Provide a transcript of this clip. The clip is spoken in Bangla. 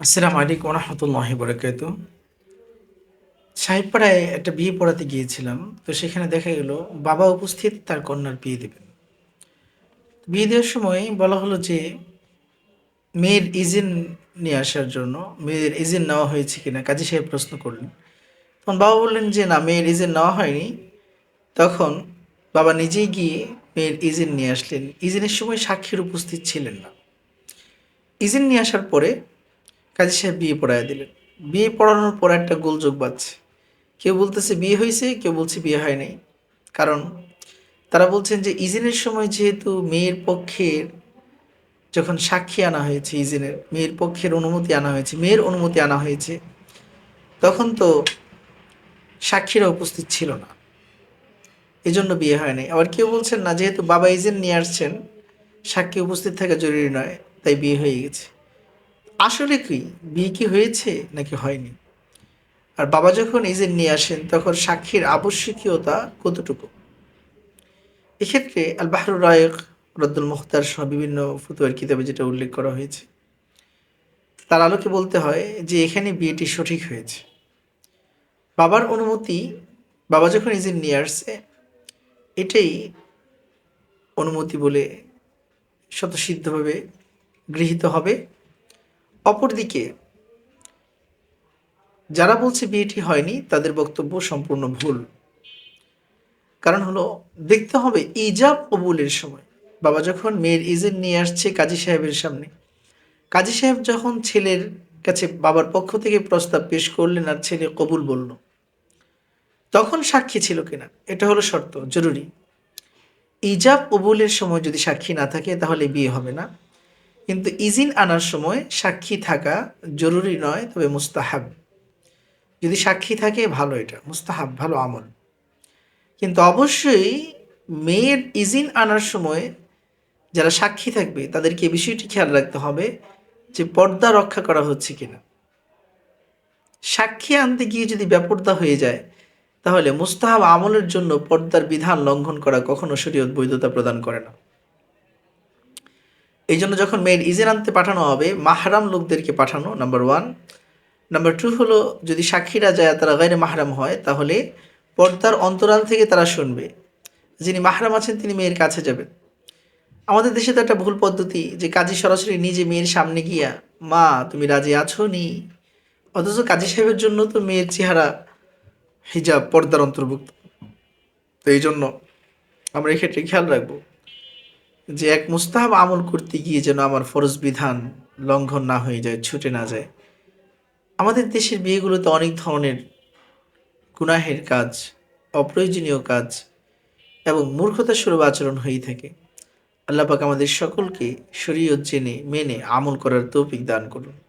আসসালামু আলাইকুম রহমতুল্লাহি বরকাত সাহেবপাড়ায় একটা বিয়ে পড়াতে গিয়েছিলাম, তো সেখানে দেখা গেল বাবা উপস্থিত, তার কন্যার বিয়ে দেবেন। বিয়ে দেওয়ার সময় বলা হলো যে, মেয়ের ইজিন নিয়ে আসার জন্য, মেয়ের ইজিন নেওয়া হয়েছে কিনা, কাজী সাহেব প্রশ্ন করলেন। তখন বাবা বললেন যে, না, মেয়ের ইজিন নেওয়া হয়নি। তখন বাবা নিজেই গিয়ে মেয়ের ইজিন নিয়ে আসলেন। ইজিনের সময় সাক্ষীর উপস্থিত ছিলেন না। ইজিন নিয়ে আসার পরে কাজী সাহেব বিয়ে পড়ায় দিলেন। বিয়ে পড়ানোর পর একটা গোলযোগ বাজছে কেউ বলতেছে বিয়ে হয়েছে কেউ বলছে বিয়ে হয় নাই। কারণ তারা বলছেন যে ইজিনের সময় যেহেতু মেয়ের পক্ষের যখন সাক্ষী আনা হয়েছে ইজিনের, মেয়ের পক্ষের অনুমতি আনা হয়েছে, মেয়ের অনুমতি আনা হয়েছে, তখন তো সাক্ষীরা উপস্থিত ছিল না। এজন্য বিয়ে হয় নাই। আবার কেউ বলছেন না, যেহেতু বাবা ইজেন নিয়ে আসছেন, সাক্ষী উপস্থিত থাকা জরুরি নয়, তাই বিয়ে হয়ে গেছে। আসলে কি? বিয়ে কি হয়েছে নাকি হয়নি? আর বাবা যখন ইজেন নিয়ে আসেন, তখন সাক্ষীর আবশ্যকীয়তা কতটুকু? এক্ষেত্রে আল বাহরুর রায়ক রদ্দুল মুখতার সহ বিভিন্ন ফুতুয়ার কিতাবে যেটা উল্লেখ করা হয়েছে, তার আলোকে বলতে হয় যে এখানে বিয়েটি সঠিক হয়েছে। বাবার অনুমতি, বাবা যখন ইজেন নিয়ে আসছে, এটাই অনুমতি বলে শতসিদ্ধভাবে গৃহীত হবে। অপরদিকে, যারা বলছে বিয়েটি হয়নি, তাদের বক্তব্য সম্পূর্ণ ভুল। কারণ হলো, দেখতে হবে, ইজাব কবুলের সময়। বাবা যখন মেয়ের ইজেন নিয়ে আসছে কাজী সাহেবের সামনে, কাজী সাহেব যখন ছেলের কাছে বাবার পক্ষ থেকে প্রস্তাব পেশ করলেন আর ছেলে কবুল বলল, তখন সাক্ষী ছিল কিনা? এটা হলো শর্ত, জরুরি। ইজাব কবুলের সময় যদি সাক্ষী না থাকে, তাহলে বিয়ে হবে না। কিন্তু ইজিন আনার সময় সাক্ষী থাকা জরুরি নয়, তবে মুস্তাহাব। যদি সাক্ষী থাকে, ভালো এটা, মুস্তাহাব, ভালো আমল। কিন্তু অবশ্যই মেয়ের ইজিন আনার সময় যারা সাক্ষী থাকবে, তাদেরকে বিষয়টি খেয়াল রাখতে হবে যে পর্দা রক্ষা করা হচ্ছে কিনা। সাক্ষী আনতে গিয়ে যদি ব্যাপর্দা হয়ে যায়, তাহলে মুস্তাহাব আমলের জন্য পর্দার বিধান লঙ্ঘন করা কখনো শরীয়ত বৈধতা প্রদান করে না। এই জন্য যখন মেয়ের ইজের আনতে পাঠানো হবে, মাহরাম লোকদেরকে পাঠানো নাম্বার ওয়ান নাম্বার টু হলো, যদি সাক্ষীরা যায় তারা গাইরে মাহরাম হয়, তাহলে পর্দার অন্তরাল থেকে তারা শুনবে। যিনি মাহরাম আছেন, তিনি মেয়ের কাছে যাবেন। আমাদের দেশে তো একটা ভুল পদ্ধতি, যে কাজী সরাসরি নিজে মেয়ের সামনে গিয়া, মা, তুমি রাজি আছো নি? অথচ কাজী সাহেবের জন্য তো মেয়ের চেহারা হিজাব পর্দার অন্তর্ভুক্ত। তো এই জন্য আমরা এক্ষেত্রে খেয়াল রাখব। যে এক মুস্তাহাব আমল করতে গিয়ে যেন আমার ফরজ বিধান লঙ্ঘন না হয়ে যায়, ছুটে না যায়। আমাদের দেশের বিয়েগুলোতে অনেক ধরনের গুনাহের কাজ, অপ্রয়োজনীয় কাজ এবং মূর্খতা স্বরূপ আচরণ হয়েই থাকে। আল্লাপাক আমাদের সকলকে শরীয়ত জেনে, মেনে আমল করার তৌফিক দান করুন।